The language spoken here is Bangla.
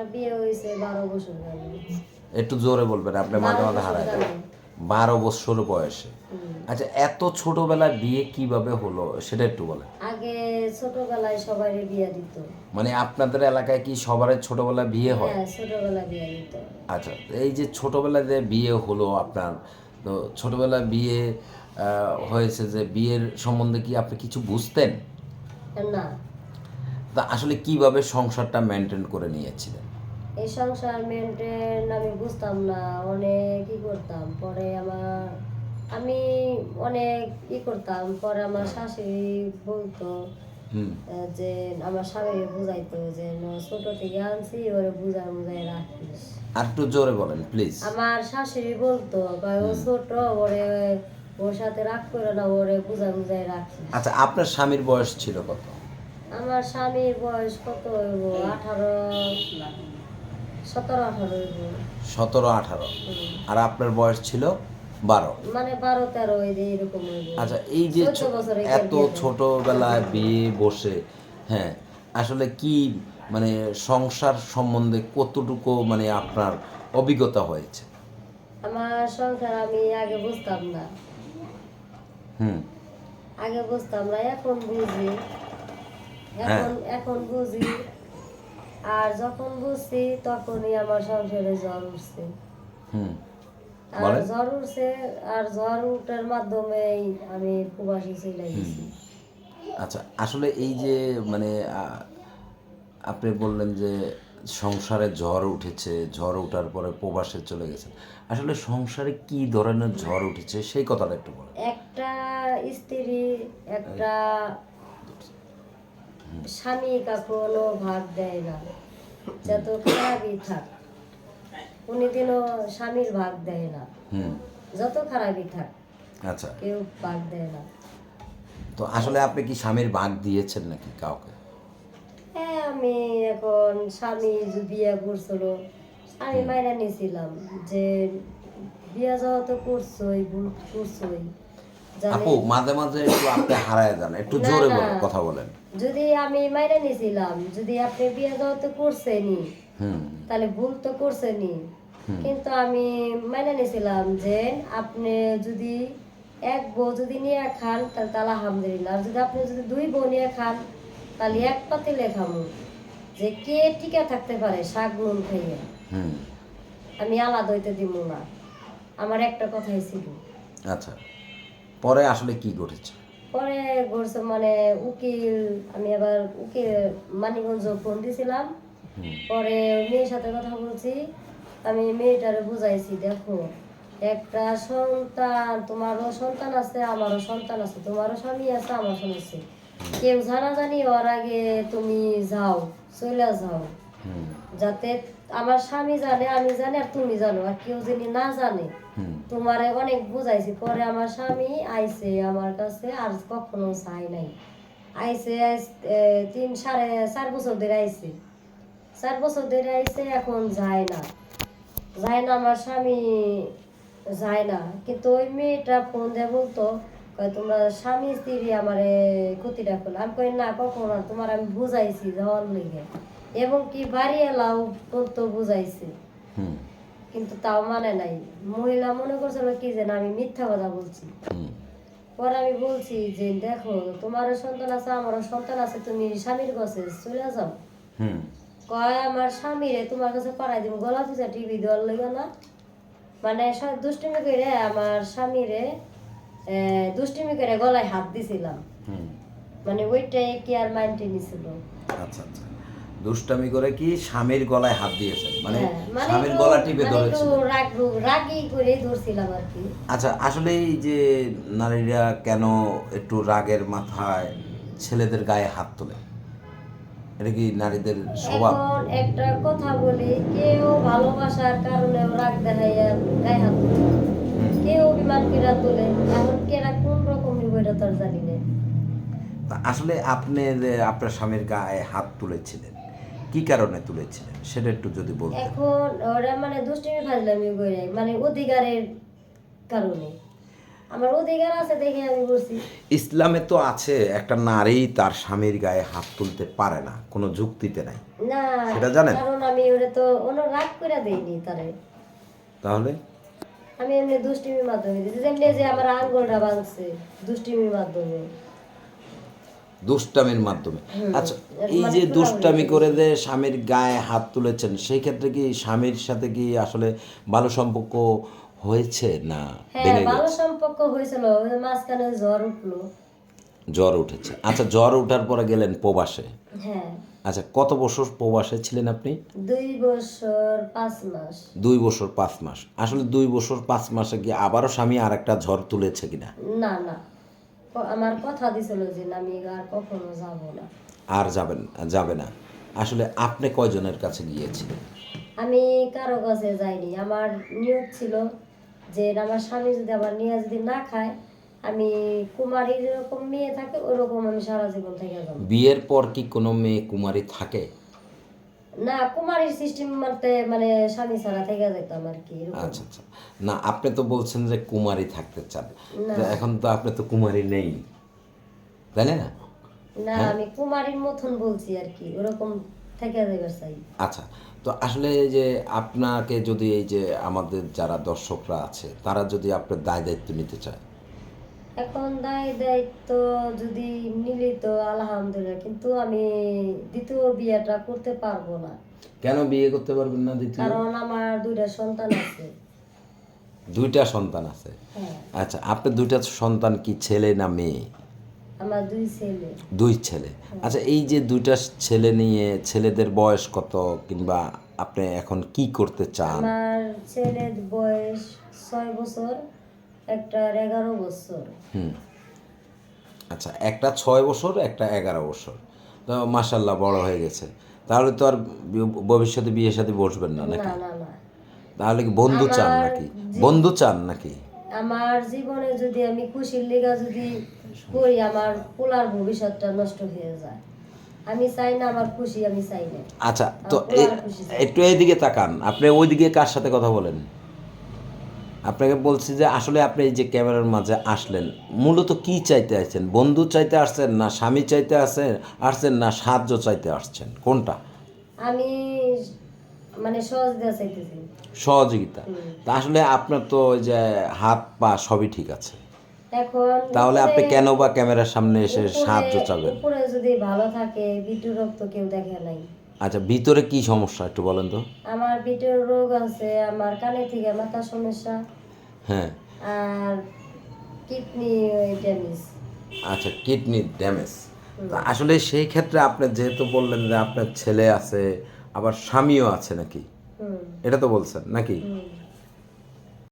আমার বিয়ে হয়েছে বারো বছর একটু জোরে বলবেন আপনি মাঝে মাঝে হারায় যাবেন। বারো বছর বয়সে। আচ্ছা এত ছোটবেলায় বিয়ে কীভাবে হলো সেটা একটু বলেন। আগে ছোটবেলায় সবাই বিয়ে দিত। মানে আপনাদের এলাকায় কি সবার ছোটবেলায় বিয়ে হয়? হ্যাঁ বিয়ে দিত। আচ্ছা এই যে ছোটবেলায় যে বিয়ে হলো আপনার তো ছোটবেলায় বিয়ে হয়েছে যে বিয়ের সম্বন্ধে কি আপনি কিছু বুঝতেন? না। তা আসলে কীভাবে সংসারটা মেনটেন করে নিয়েছিলেন? এই সংসার মেনটেন আমি বুঝতাম না অনেক ই করতাম। পরে আমার আমি অনেক ই করতাম। পরে আমার শাশুড়ি বলতো যে আমার স্বামীকে বুঝাইতো যে ছোট থেকে আনছি ওরে বুঝাই বুঝাই রাখিস। আর একটু জোরে বলেন প্লিজ আমার শাশুড়ি বলতো ও ছোট ওরে ওর সাথে রাগ করে না ওরে বুঝাই বুঝাই রাখিস। আচ্ছা আপনার স্বামীর বয়স ছিল কত? আমার স্বামীর বয়স কত আঠারো। সতেরো আঠারো সতেরো আঠারো। আর আপনার বয়স ছিল বারো। মানে বারো তেরো এরকম আচ্ছা এই যে এত ছোটবেলায় বিয়ে বসে হ্যাঁ আসলে কি মানে সংসার সম্বন্ধে কতটুকু মানে আপনার অভিজ্ঞতা হয়েছে? আমার সংসার আমি আগে বুঝতাম না। হুম। আগে বুঝতাম না এখন বুঝি। হ্যাঁ। এখন এখন বুঝি। আর যখন বুঝছি তখনই আমার সংসারে জ্বর উঠছে। হুম। আর জ্বর উঠছে আর জ্বর উঠার মাধ্যমেই আমি প্রবাসী চলে গেছি। আচ্ছা আসলে এই যে মানে আপনি বললেন যে সংসারে ঝড় উঠেছে ঝড় ওঠার পরে প্রবাসে চলে গেছেন। আসলে সংসারে কি ধরনের ঝড় উঠেছে সেই কথাটা একটু বলেন। একটা স্ত্রী একটা স্বামী কখনো ভাগ দেয় না। যত খারাপই থাক কোনোদিনও স্বামীর ভাগ দেয় না। যত খারাপই থাক আচ্ছা। কেউ ভাগ দেয় না। তো আসলে আপনি কি স্বামীর ভাগ দিয়েছেন নাকি কাউকে? হ্যাঁ আমি এখন স্বামী যে বিয়ে করছিল আমি মাইনা নিয়েছিলাম যে বিয়ে যাওয়া তো করছোই করছোই। আপু মাঝে মাঝে একটু আপনি হারায় যান একটু জোরে। বলেন কথা বলেন। যদি আমি মাইনা নিয়েছিলাম যদি আপনি বিয়ে যাওয়া তো করছেনি তাহলে ভুল তো করছেনি কিন্তু আমি মাইনা নিয়েছিলাম যে আপনি যদি এক বউ যদি নিয়ে খান তাহলে তাহলে আলহামদুলিল্লাহ। আর যদি আপনি যদি দুই বউ নিয়ে খান তাহলে এক পাতিলে খামু। যে কে টিকে থাকতে পারে শাক নুন খাইয়ে। আমি আলাদা হইতে দিব না। আমার একটা কথাই ছিল। আচ্ছা। পরে আসলে কি ঘটেছে? পরে ঘুরছে মানে উকিল আমি আবার উকিল মানিগঞ্জ ফোন দিছিলাম। পরে মেয়ের সাথে কথা বলছি আমি মেয়েটারে বুঝাইছি দেখো একটা সন্তান তোমারও সন্তান আছে আমারও সন্তান আছে তোমারও স্বামী আছে আমার স্বামী আছে। কেউ জানা জানি ওর আগে তুমি যাও চলে যাও। যাতে আমার স্বামী জানে আমি জানি আর তুমি জানো আর কেউ যদি না জানে তোমারে অনেক বুঝাইছি, পরে আমার স্বামী আইছে আমার কাছে, আর কখনো চাই নাই। আইস- তিন, সাড়ে চার বছর ধরে আইছে। চার বছর ধরে আইছে, এখন যায় না। যায় না, আমার স্বামী যায় না। কিন্তু ওই মেয়েটা ফোন দিয়ে বলতো তোমরা স্বামী, স্ত্রী আমারে ক্ষতিটা করল আমি কই, না, কখনো তোমার আমি বুঝাইছি যাওয়ার লেগে। এবং কি বাড়ি এলাও তো বুঝাইছি। কিন্তু তাও মানে নাই। মহিলা মনে করছিল কি যে আমি মিথ্যা কথা বলছি। পরে আমি বলছি যে দেখো তোমারও সন্তান আছে আমারও সন্তান আছে তুমি স্বামীর কাছে চলে যাও। কয় আমার স্বামীরে তোমার কাছে পাড়াই দিব গলা পিছা টিভি দেওয়ার লেগে না? মানে দুষ্টুমি করে আমার স্বামীরে দুষ্টুমি করে গলায় হাত দিছিলাম। মানে ওইটাই কি আর মাইন্ডে নিছিল। আচ্ছা আচ্ছা। দুষ্টামি করে কি স্বামীর গলায় হাত দিয়েছেন? মানে হ্যাঁ, মানে স্বামীর গলা টিপে মানে কি। আচ্ছা আসলে এই যে নারীরা কেন একটু রাগের মাথায় ছেলেদের গায়ে হাত তোলে? এটা কি নারীদের স্বভাব? একটা কথা বলি কেউ ভালোবাসার কারণে রাগ দেখাইয়া গায়ে হাত তুলে। কেউ অভিমান করে তোলে এখন কেরা কোন রকম নিব এটা তো জানি না। আসলে আপনি আপনার স্বামীর গায়ে হাত তুলেছিলেন? কি কারণে তুলেছিলেন? সেটা একটু যদি বলতেন। এখন ওরা মানে দুষ্টুমি ফাজলামি করে মানে অধিকারের কারণে। আমার অধিকার আছে দেখে আমি করছি ইসলামে তো আছে একটা নারী তার স্বামীর গায়ে হাত তুলতে পারে না কোনো যুক্তিতে নাই। না সেটা জানেন? কারণ আমি ওরে তো অন্য রাগ করে দেইনি তারে। তাহলে? আমি এমনি দুষ্টিমির মাধ্যমে দিয়েছি যেমনি যে আমার আঙ্গুলটা ভাঙছে দুষ্টিমির মাধ্যমে। দুষ্টামির মাধ্যমে। আচ্ছা এই মানে যে দুষ্টামি করে যে স্বামীর গায়ে হাত তুলেছেন সেই ক্ষেত্রে কি স্বামীর সাথে কি আসলে ভালো সম্পর্ক হয়েছে না হ্যাঁ ভালো সম্পর্ক হয়েছিল মাঝখানে জ্বর উঠল। জ্বর উঠেছে। আচ্ছা জ্বর ওঠার পরে গেলেন প্রবাসে? হ্যাঁ। আচ্ছা কত বছর প্রবাসে ছিলেন আপনি? দুই বছর পাঁচ মাস। দুই বছর পাঁচ মাস। আসলে দুই বছর পাঁচ মাসে কি আবারও স্বামী আর একটা ঝড় তুলেছে কিনা? না না। আমার কথা দিছিল যে আমি আর কখনো যাব না। আর যাবেন যাবে না। আসলে আপনি কয়জনের কাছে গিয়েছিলেন? আমি কারও কাছে যাইনি। আমার নিয়ত ছিল যে আমার স্বামী যদি আমার নিয়ে যদি না খায় আমি কুমারী যেরকম মেয়ে থাকে ওরকম আমি সারা জীবন থেকে যাব। বিয়ের পর কি কোনো মেয়ে কুমারী থাকে? না কুমারীর সিস্টেম মানতে মানে স্বামী ছাড়া থেকে যেতাম আর কি আচ্ছা আচ্ছা। না আপনি তো বলছেন যে কুমারী থাকতে চান। এখন তো আপনি তো কুমারী নেই। তাই না? না হ্যাঁ? আমি কুমারীর মতন বলছি আর কি ওরকম থেকে যাইবার চাই। আচ্ছা তো আসলে যে আপনাকে যদি এই যে আমাদের যারা দর্শকরা আছে তারা যদি আপনার দায় দায়িত্ব নিতে চায় এখন দায় দায়িত্ব যদি নিলি তো আলহামদুলিল্লাহ কিন্তু আমি দ্বিতীয় বিয়েটা করতে পারব না। কেন বিয়ে করতে পারবেন না দ্বিতীয়? কারণ আমার দুইটা সন্তান আছে। দুইটা সন্তান আছে? হ্যাঁ। আচ্ছা আপনার দুইটা সন্তান কি ছেলে না মেয়ে? আমার দুই ছেলে। দুই ছেলে। আচ্ছা এই যে দুইটা ছেলে নিয়ে ছেলেদের বয়স কত? কিংবা আপনি এখন কি করতে চান? আমার ছেলের বয়স ছয় বছর। একটার এগারো বছর। হুম। আচ্ছা একটা ছয় বছর একটা এগারো বছর। তো মাসাল্লাহ বড় হয়ে গেছে। তাহলে তো আর ভবিষ্যতে বিয়ের সাথে বসবেন না নাকি? তাহলে কি বন্ধু চান নাকি? বন্ধু চান নাকি? আমার জীবনে যদি আমি খুশির লেগা যদি করি আমার পোলার ভবিষ্যৎটা নষ্ট হয়ে যায়। আমি চাই না আমার খুশি আমি চাই না। আচ্ছা তো। একটু এইদিকে তাকান। আপনি ওইদিকে কার সাথে কথা বলেন? আপনাকে বলছি যে আসলে আপনি এই যে ক্যামেরার মাঝে আসলেন মূলত কি চাইতে আসছেন? বন্ধু চাইতে আসছেন না স্বামী চাইতে আসছেন আসছেন না সাহায্য চাইতে আসছেন? কোনটা? আমি মানে দেওয়া চাইতেছি। সহযোগিতা। তা আসলে আপনার তো ওই যে হাত পা সবই ঠিক আছে। এখন তাহলে আপনি কেন বা ক্যামেরার সামনে এসে সাহায্য চাবেন? উপরে যদি ভালো থাকে বিটু রোগ তো কেউ দেখে নাই। আচ্ছা ভিতরে কি সমস্যা একটু বলেন তো? আমার ভিতরে রোগ আছে আমার কানে থেকে মাথা সমস্যা। হ্যাঁ। আর কিডনি ড্যামেজ। আচ্ছা কিডনি ড্যামেজ। আসলে সেই ক্ষেত্রে আপনি যেহেতু বললেন যে আপনার ছেলে আছে আবার স্বামীও আছে নাকি? এটা তো বলছেন নাকি?